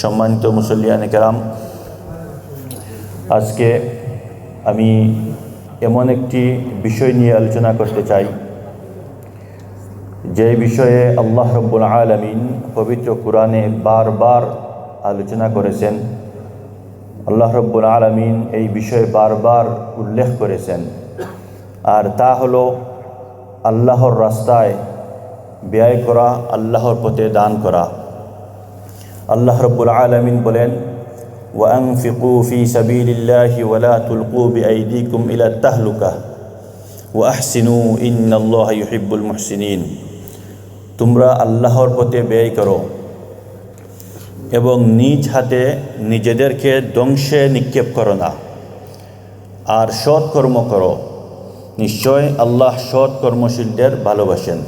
সম্মানিত মুসল্লিয়ান কেরাম, আজকে আমি এমন একটি বিষয় নিয়ে আলোচনা করতে চাই, যে বিষয়ে আল্লাহ রব্বুল আলমিন পবিত্র কোরআনে বারবার আলোচনা করেছেন। আল্লাহ রব্বুল আলমিন এই বিষয়ে বারবার উল্লেখ করেছেন। আর তা হলো আল্লাহর রাস্তায় ব্যয় করা, আল্লাহর পথে দান করা। আল্লাহ রব্বুল আলমিন বলেন, ওয়াং ওয়াংফিকু ফি সাবিলিল্লাহি ওয়ালা তুলকু বিআইদিকুম ইলা তাহলুকা ওয়া ইন ইন্নাল্লাহ ইউহিব্বুল মুহসিনিন। তোমরা আল্লাহর পথে ব্যয় করো এবং নিজ হাতে নিজেদেরকে ধ্বংসে নিক্ষেপ করো না। আর সৎ কর্ম করো। নিশ্চয় আল্লাহ সৎ সৎকর্মশীলদের ভালোবাসেন।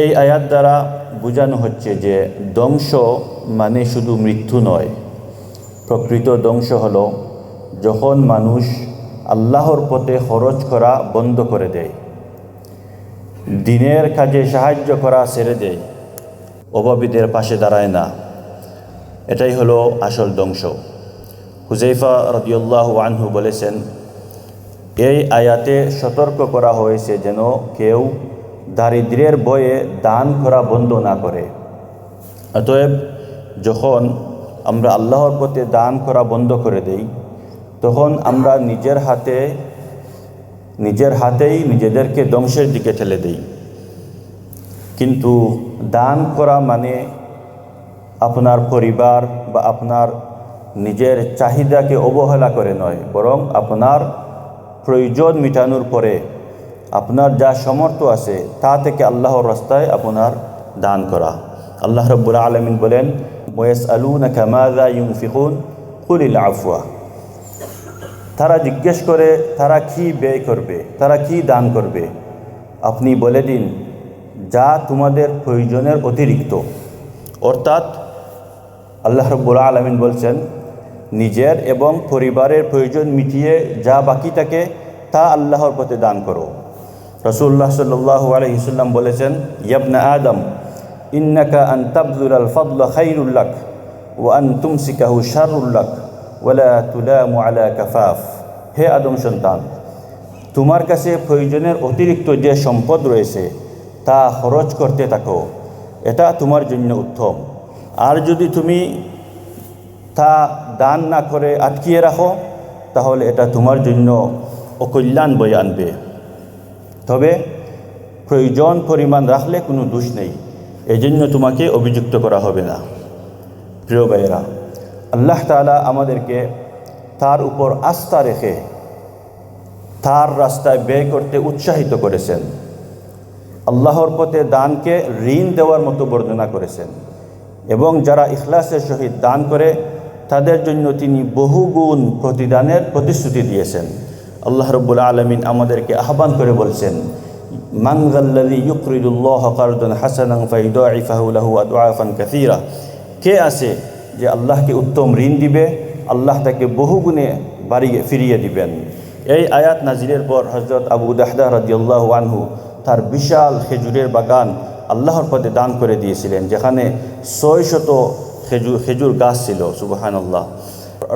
এই আয়াত দ্বারা বোঝানো হচ্ছে যে ধ্বংস মানে শুধু মৃত্যু নয়। প্রকৃত ধ্বংস হল যখন মানুষ আল্লাহর পথে খরচ করা বন্ধ করে দেয়। দিনের কাজে সাহায্য করা ছেড়ে দেয়। অভাবীদের পাশে দাঁড়ায় না। এটাই হলো আসল ধ্বংস। হুজাইফা রদিউল্লাহ আনহু বলেছেন, এই আয়াতে সতর্ক করা হয়েছে যেন কেউ দারিদ্রের বয়ে দান করা বন্ধ না করে। অতএব যখন আমরা আল্লাহর পথে দান করা বন্ধ করে দেই, তখন আমরা নিজের হাতে, নিজের হাতেই নিজেদেরকে ধ্বংসের দিকে ঠেলে দেই। কিন্তু দান করা মানে আপনার পরিবার বা আপনার নিজের চাহিদাকে অবহেলা করে নয়, বরং আপনার প্রয়োজন মেটানোর পরে আপনার যা সমর্থ আছে, তা থেকে আল্লাহর রাস্তায় আপনার দান করা। আল্লাহ রব্বুল আলমিন বলেন ওয়েস আলু না কামাদা ইউং ফিকুন কুলিল আফওয়া। তারা জিজ্ঞেস করে, তারা কি ব্যয় করবে? তারা কি দান করবে? আপনি বলে দিন, যা তোমাদের প্রয়োজনের অতিরিক্ত। অর্থাৎ, আল্লাহ রব্বুল আলমিন বলছেন, নিজের এবং পরিবারের প্রয়োজন মিটিয়ে যা বাকি থাকে, তা আল্লাহর পথে দান করো। রসুল্লাহ সাল্লাহ আলহিসাল্লাম বলেছেন, ইয়াবনা আদম, ইন্নাকা আন তাবদুল আল ফদল খাইরুল্লাক ও আন তুমসিকাহু শারুল্লাক ওয়ালা তুলামু আলা কাফাফ। হে আদম সন্তান, তোমার কাছে প্রয়োজনের অতিরিক্ত যে সম্পদ রয়েছে, তা খরচ করতে থাকো। এটা তোমার জন্য উত্তম। আর যদি তুমি তা দান না করে আটকিয়ে রাখো, তাহলে এটা তোমার জন্য অকল্যাণ বয়ে আনবে। তবে প্রয়োজন পরিমাণ রাখলে কোনো দোষ নেই। এজন্য তোমাকে অভিযুক্ত করা হবে না। প্রিয় ভাইয়েরা, আল্লাহ তালা আমাদেরকে তার উপর আস্থা রেখে তার রাস্তায় ব্যয় করতে উৎসাহিত করেছেন। আল্লাহর পথে দানকে ঋণ দেওয়ার মতো বর্ণনা করেছেন এবং যারা ইখলাসের সহিত দান করে, তাদের জন্য তিনি বহুগুণ প্রতিদানের প্রতিশ্রুতি দিয়েছেন। আল্লাহ রব্বুল আলমিন আমাদেরকে আহ্বান করে বলছেন মাঙ্গাল্লাদি ইউকরিদুল্লাহ কারদন হাসানাং ফাইদাহু আদওয়াফান কাসিরা। কে আছে যে আল্লাহকে উত্তম ঋণ দিবে, আল্লাহ তাকে বহুগুণে বাড়িয়ে ফিরিয়ে দিবেন। এই আয়াত নাজিরের পর হজরত আবু দাহদা রাজিউল্লাহ আনহু তার বিশাল খেজুরের বাগান আল্লাহর পথে দান করে দিয়েছিলেন, যেখানে ছয় শত খেজুর খেজুর গাছ ছিল সুবাহান আল্লাহ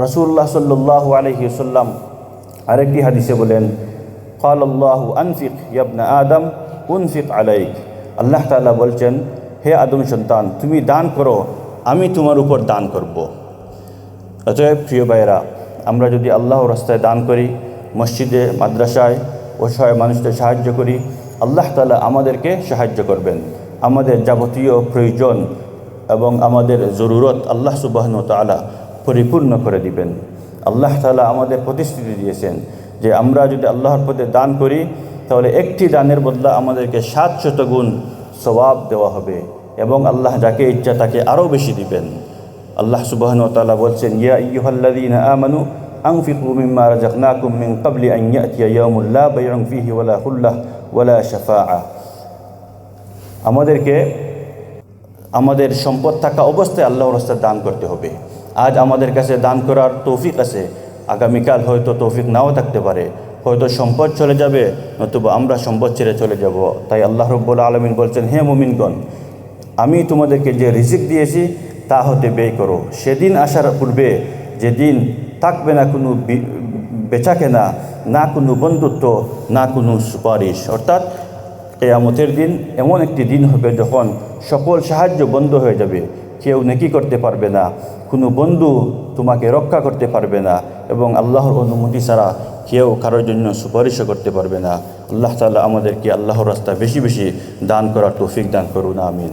রসুল্লাহ সাল্লাহ আলহিসাল্লাম আরেকটি হাদিসে বলেন কাল আল্লাহ আনফিক ইয়াবনা আদম, উনফিক আলাইক। আল্লাহ তালা বলছেন, হে আদম সন্তান, তুমি দান করো, আমি তোমার উপর দান করব। অতএব প্রিয় ভাইয়েরা, আমরা যদি আল্লাহ রাস্তায় দান করি, মসজিদে, মাদ্রাসায়, অসহায় মানুষদের সাহায্য করি, আল্লাহ তালা আমাদেরকে সাহায্য করবেন। আমাদের যাবতীয় প্রয়োজন এবং আমাদের জরুরত আল্লাহ সুবাহন তালা পরিপূর্ণ করে দিবেন। আল্লাহ তালা আমাদের প্রতিশ্রুতি দিয়েছেন যে আমরা যদি আল্লাহর পথে দান করি তাহলে একটি দানের বদলা আমাদেরকে সাত শত গুণ সবাব দেওয়া হবে এবং আল্লাহ যাকে ইচ্ছা তাকে আরও বেশি দিবেন আল্লাহ সুবাহন তালা বলছেন ইয়া ইয়ুহাল্লাদিন আমানু أنفقوا مما رزقناكم من قبل أن يأتي يوم لا بيع فيه ولا خلة ولا شفاعة আমাদেরকে আমাদের সম্পদ থাকা অবস্থায় আল্লাহর রাস্তায় দান করতে হবে আজ আমাদের কাছে দান করার তৌফিক আছে। আগামীকাল হয়তো তৌফিক নাও থাকতে পারে। হয়তো সম্পদ চলে যাবে, নতুবা আমরা সম্পদ ছেড়ে চলে যাব। তাই আল্লাহ রব্বুল আলমিন বলছেন, হে মুমিনগণ, আমি তোমাদেরকে যে রিজিক দিয়েছি, তা হতে ব্যয় করো। সেদিন আসার পূর্বে যেদিন থাকবে না কোনো বেচা কেনা না কোনো বন্ধুত্ব, না কোনো সুপারিশ। অর্থাৎ কেয়ামতের দিন এমন একটি দিন হবে যখন সকল সাহায্য বন্ধ হয়ে যাবে। কেউ নেকি করতে পারবে না, কোনো বন্ধু তোমাকে রক্ষা করতে পারবে না এবং আল্লাহর অনুমতি ছাড়া কেউ কারোর জন্য সুপারিশও করতে পারবে না। আল্লাহ তালা আমাদেরকে আল্লাহর রাস্তা বেশি বেশি দান করার তৌফিক দান করুন, আমিন।